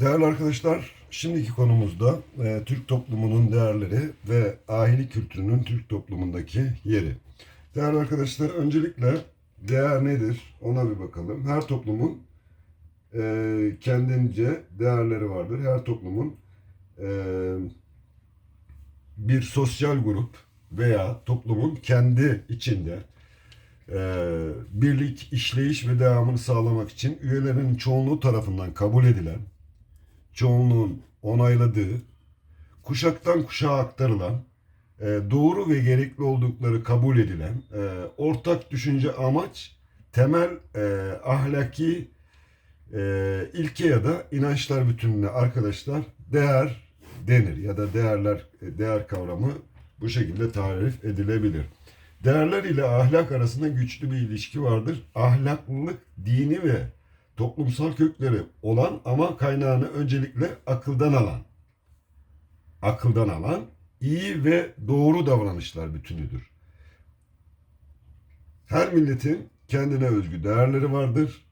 Değerli arkadaşlar, şimdiki konumuzda e, Türk toplumunun değerleri ve ahili kültürünün Türk toplumundaki yeri. Değerli arkadaşlar, öncelikle değer nedir ona bir bakalım. Her toplumun e, kendince değerleri vardır. Her toplumun e, bir sosyal grup veya toplumun kendi içinde e, birlik, işleyiş ve devamını sağlamak için üyelerinin çoğunluğu tarafından kabul edilen çoğunluğun onayladığı, kuşaktan kuşağa aktarılan, e, doğru ve gerekli oldukları kabul edilen, e, ortak düşünce amaç, temel e, ahlaki e, ilke ya da inançlar bütününe arkadaşlar değer denir ya da değerler değer kavramı bu şekilde tarif edilebilir. Değerler ile ahlak arasında güçlü bir ilişki vardır. Ahlaklılık dini ve toplumsal kökleri olan ama kaynağını öncelikle akıldan alan, akıldan alan iyi ve doğru davranışlar bütünüdür. Her milletin kendine özgü değerleri vardır.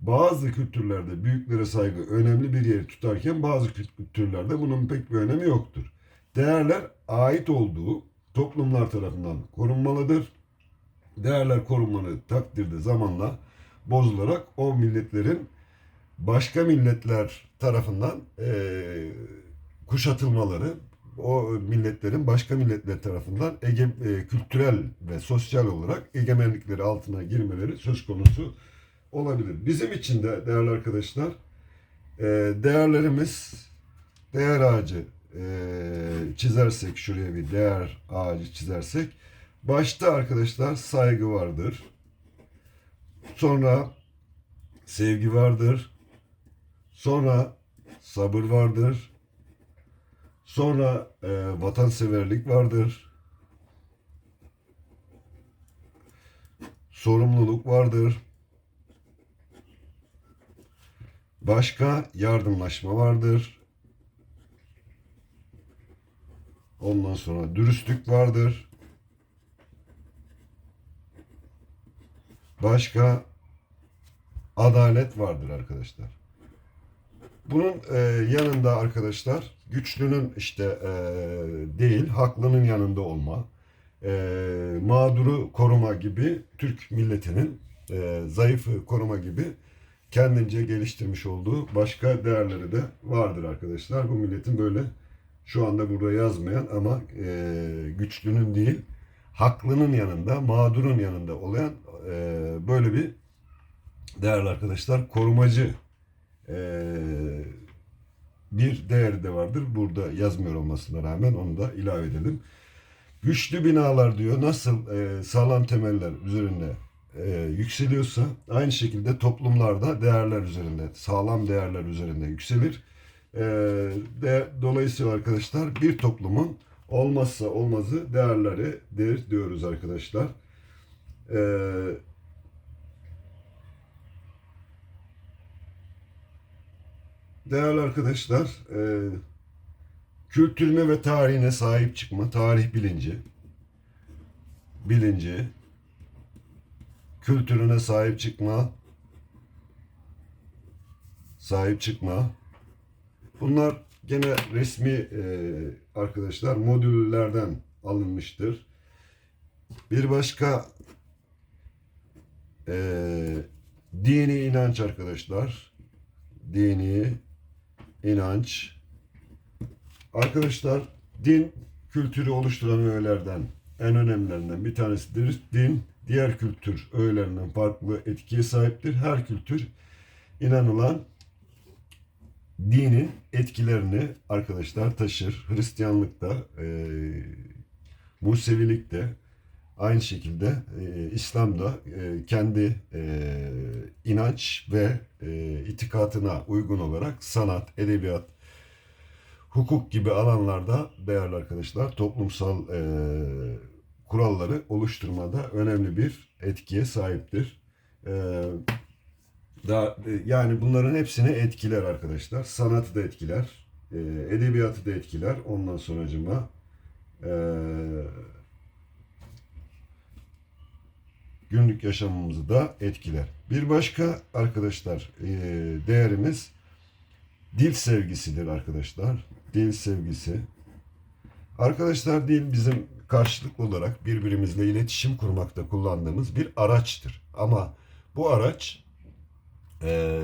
Bazı kültürlerde büyüklere saygı önemli bir yeri tutarken bazı kültürlerde bunun pek bir önemi yoktur. Değerler ait olduğu toplumlar tarafından korunmalıdır. Değerler korunmalı takdirde zamanla bozularak o milletlerin başka milletler tarafından eee, kuşatılmaları, o milletlerin başka milletler tarafından ege, e, kültürel ve sosyal olarak egemenlikleri altına girmeleri söz konusu olabilir. Bizim için de değerli arkadaşlar e, değerlerimiz değer ağacı e, çizersek şuraya bir değer ağacı çizersek başta arkadaşlar saygı vardır. Sonra sevgi vardır. Sonra sabır vardır. Sonra e, vatanseverlik vardır. Sorumluluk vardır. Başka yardımlaşma vardır. Ondan sonra dürüstlük vardır. Başka adalet vardır arkadaşlar. Bunun e, yanında arkadaşlar güçlünün işte e, değil haklının yanında olma, e, mağduru koruma gibi Türk milletinin e, zayıfı koruma gibi kendince geliştirmiş olduğu başka değerleri de vardır arkadaşlar. Bu milletin böyle şu anda burada yazmayan ama e, güçlünün değil haklının yanında, mağdurun yanında olan e, böyle bir değerli arkadaşlar korumacı e, bir değeri de vardır. Burada yazmıyor olmasına rağmen onu da ilave edelim. Güçlü binalar diyor nasıl e, sağlam temeller üzerinde e, yükseliyorsa aynı şekilde toplumlarda değerler üzerinde, sağlam değerler üzerinde yükselir. E, de, dolayısıyla arkadaşlar bir toplumun olmazsa olmazı değerleridir diyoruz arkadaşlar. E, değerli arkadaşlar, e, kültürüne ve tarihine sahip çıkma, tarih bilinci, bilinci, kültürüne sahip çıkma, sahip çıkma. Bunlar gene resmi e, arkadaşlar modüllerden alınmıştır. Bir başka e, dini inanç arkadaşlar. Dini inanç. Arkadaşlar din kültürü oluşturan öğelerden en önemlilerinden bir tanesidir. Din diğer kültür öğelerinden farklı etkiye sahiptir. Her kültür inanılan dinin etkilerini arkadaşlar taşır. Hristiyanlıkta, e, Musevilikte aynı şekilde e, İslam'da e, kendi e, inanç ve e, itikatına uygun olarak sanat, edebiyat, hukuk gibi alanlarda değerli arkadaşlar toplumsal e, kuralları oluşturmada önemli bir etkiye sahiptir. E, da, yani bunların hepsini etkiler arkadaşlar. Sanatı da etkiler, e, edebiyatı da etkiler. Ondan sonracıma e, günlük yaşamımızı da etkiler. Bir başka arkadaşlar e, değerimiz dil sevgisidir arkadaşlar. Dil sevgisi. Arkadaşlar dil bizim karşılıklı olarak birbirimizle iletişim kurmakta kullandığımız bir araçtır. Ama bu araç e,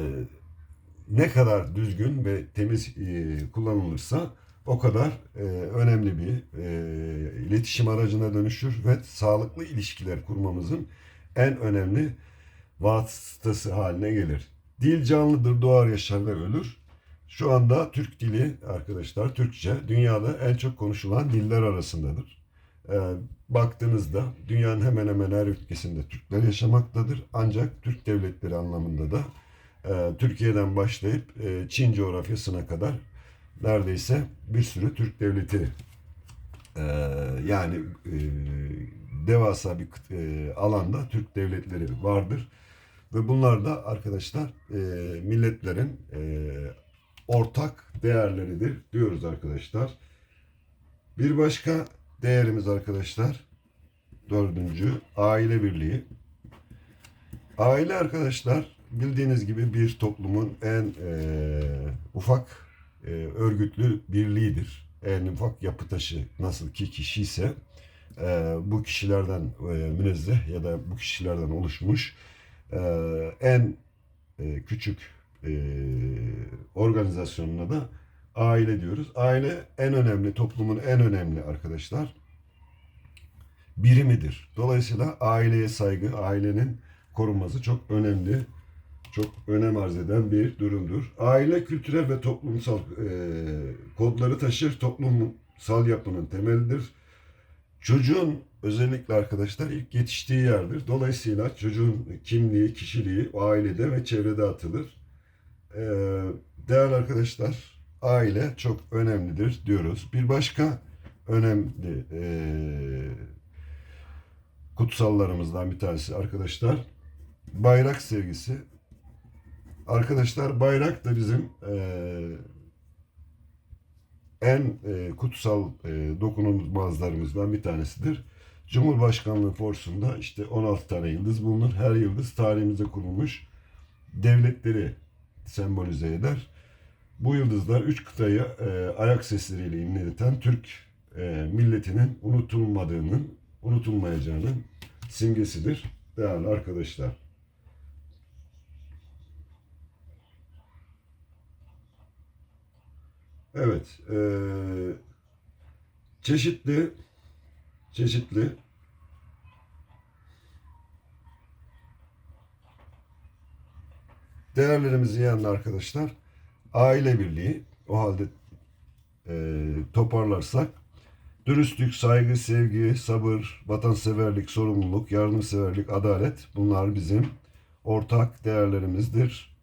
ne kadar düzgün ve temiz e, kullanılırsa o kadar e, önemli bir e, iletişim aracına dönüşür ve sağlıklı ilişkiler kurmamızın en önemli vasıtası haline gelir. Dil canlıdır, doğar, yaşar ve ölür. Şu anda Türk dili arkadaşlar Türkçe dünyada en çok konuşulan diller arasındadır. Ee, baktığınızda dünyanın hemen hemen her ülkesinde Türkler yaşamaktadır. Ancak Türk devletleri anlamında da e, Türkiye'den başlayıp e, Çin coğrafyasına kadar neredeyse bir sürü Türk devleti e, yani e, devasa bir e, alanda Türk devletleri vardır. Ve bunlar da arkadaşlar e, milletlerin e, ortak değerleridir diyoruz arkadaşlar. Bir başka değerimiz arkadaşlar dördüncü aile birliği. Aile arkadaşlar bildiğiniz gibi bir toplumun en e, ufak e, örgütlü birliğidir. En ufak yapı taşı nasıl ki kişi ise e, bu kişilerden e, münezzeh ya da bu kişilerden oluşmuş e, en e, küçük e, organizasyonuna da aile diyoruz. Aile en önemli, toplumun en önemli arkadaşlar birimidir. Dolayısıyla aileye saygı, ailenin korunması çok önemli, çok önem arz eden bir durumdur. Aile kültürel ve toplumsal e, kodları taşır, toplumsal yapının temelidir. Çocuğun özellikle arkadaşlar ilk yetiştiği yerdir. Dolayısıyla çocuğun kimliği, kişiliği o ailede ve çevrede atılır. Ee, değerli arkadaşlar, aile çok önemlidir diyoruz. Bir başka önemli ee, kutsallarımızdan bir tanesi arkadaşlar bayrak sevgisi. Arkadaşlar bayrak da bizim ee, en e, kutsal e, dokunulmazlarımızdan bir tanesidir. Cumhurbaşkanlığı forsunda işte 16 tane yıldız bulunur. Her yıldız tarihimizde kurulmuş devletleri sembolize eder. Bu yıldızlar üç kıtayı e, ayak sesleriyle inleten Türk e, milletinin unutulmadığının, unutulmayacağının simgesidir değerli arkadaşlar. Evet, e, çeşitli çeşitli değerlerimizi yanında arkadaşlar aile birliği o halde e, toparlarsak dürüstlük, saygı, sevgi, sabır, vatanseverlik, sorumluluk, yardımseverlik, adalet bunlar bizim ortak değerlerimizdir.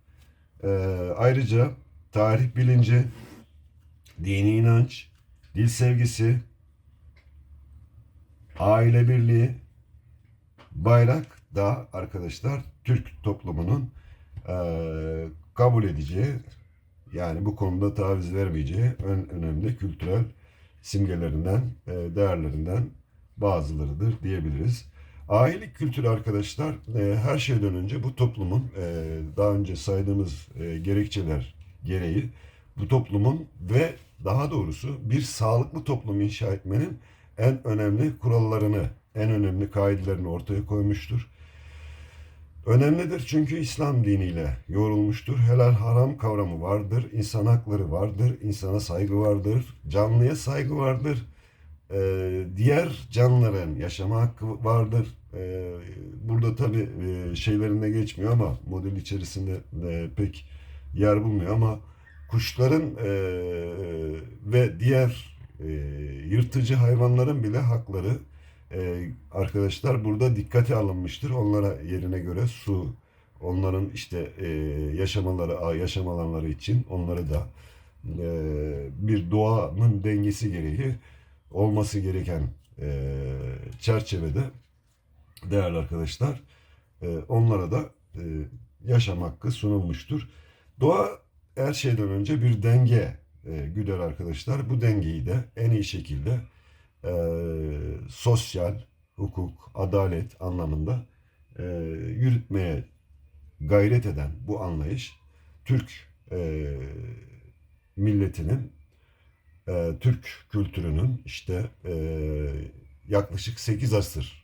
E, ayrıca tarih bilinci, dini inanç, dil sevgisi, aile birliği, bayrak da arkadaşlar Türk toplumunun eee, kabul edeceği yani bu konuda taviz vermeyeceği en önemli kültürel simgelerinden, eee, değerlerinden bazılarıdır diyebiliriz. Aile kültürü arkadaşlar eee, her şeyden önce bu toplumun eee, daha önce saydığımız eee, gerekçeler gereği bu toplumun ve daha doğrusu bir sağlıklı toplum inşa etmenin en önemli kurallarını, en önemli kaidelerini ortaya koymuştur. Önemlidir çünkü İslam diniyle yoğrulmuştur. Helal haram kavramı vardır, insan hakları vardır, insana saygı vardır, canlıya saygı vardır. Ee, diğer canlıların yaşama hakkı vardır. Ee, burada tabi şeylerinde geçmiyor ama model içerisinde e, pek yer bulmuyor ama kuşların e, ve diğer e, yırtıcı hayvanların bile hakları e, arkadaşlar burada dikkate alınmıştır. Onlara yerine göre su, onların işte e, yaşamaları, yaşam alanları için onları da e, bir doğanın dengesi gereği olması gereken e, çerçevede değerli arkadaşlar e, onlara da e, yaşam hakkı sunulmuştur. Doğa her şeyden önce bir denge e, güder arkadaşlar. Bu dengeyi de en iyi şekilde e, sosyal, hukuk, adalet anlamında e, yürütmeye gayret eden bu anlayış Türk e, milletinin e, Türk kültürünün işte e, yaklaşık 8 asır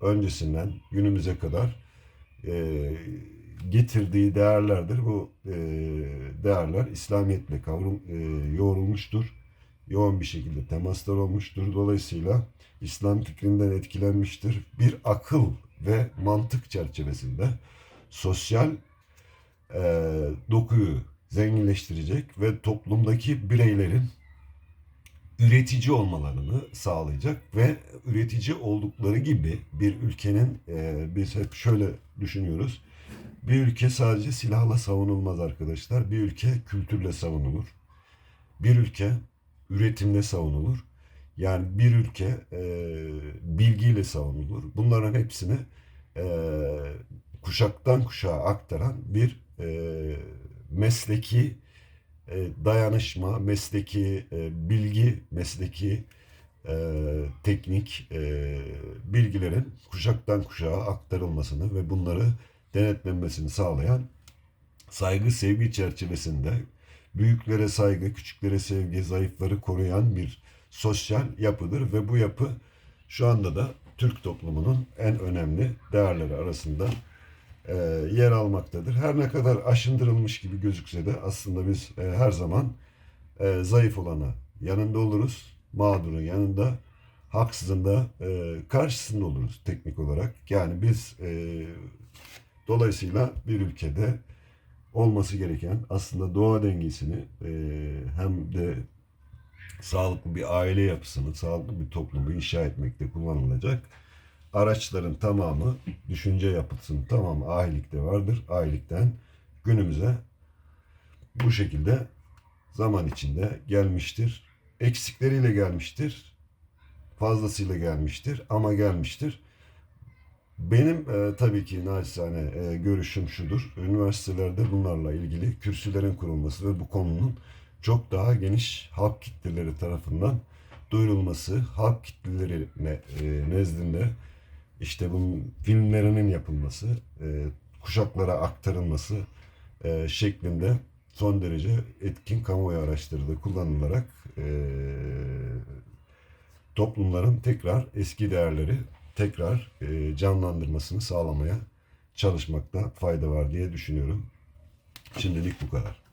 öncesinden günümüze kadar e, getirdiği değerlerdir. Bu e, değerler İslamiyetle kavrum e, yoğrulmuştur. Yoğun bir şekilde temaslar olmuştur. Dolayısıyla İslam fikrinden etkilenmiştir. Bir akıl ve mantık çerçevesinde sosyal e, dokuyu zenginleştirecek ve toplumdaki bireylerin üretici olmalarını sağlayacak ve üretici oldukları gibi bir ülkenin e, biz hep şöyle düşünüyoruz. Bir ülke sadece silahla savunulmaz arkadaşlar. Bir ülke kültürle savunulur. Bir ülke üretimle savunulur. Yani bir ülke e, bilgiyle savunulur. Bunların hepsini e, kuşaktan kuşağa aktaran bir e, mesleki e, dayanışma, mesleki e, bilgi, mesleki e, teknik e, bilgilerin kuşaktan kuşağa aktarılmasını ve bunları denetlenmesini sağlayan saygı sevgi çerçevesinde büyüklere saygı, küçüklere sevgi, zayıfları koruyan bir sosyal yapıdır ve bu yapı şu anda da Türk toplumunun en önemli değerleri arasında e, yer almaktadır. Her ne kadar aşındırılmış gibi gözükse de aslında biz e, her zaman e, zayıf olana yanında oluruz, mağdurun yanında, haksızın da e, karşısında oluruz teknik olarak. Yani biz e, dolayısıyla bir ülkede olması gereken aslında doğa dengesini e, hem de sağlıklı bir aile yapısını, sağlıklı bir toplumu inşa etmekte kullanılacak araçların tamamı, düşünce yapısının tamamı ahilikte vardır. Ahilikten günümüze bu şekilde zaman içinde gelmiştir. Eksikleriyle gelmiştir. Fazlasıyla gelmiştir ama gelmiştir. Benim e, tabii ki naçizane e, görüşüm şudur. Üniversitelerde bunlarla ilgili kürsülerin kurulması ve bu konunun çok daha geniş halk kitleleri tarafından duyurulması, halk kitleleri ne, e, nezdinde işte bunun filmlerinin yapılması, e, kuşaklara aktarılması e, şeklinde son derece etkin kamuoyu araçları da kullanılarak e, toplumların tekrar eski değerleri tekrar e, canlandırmasını sağlamaya çalışmakta fayda var diye düşünüyorum. Şimdilik bu kadar.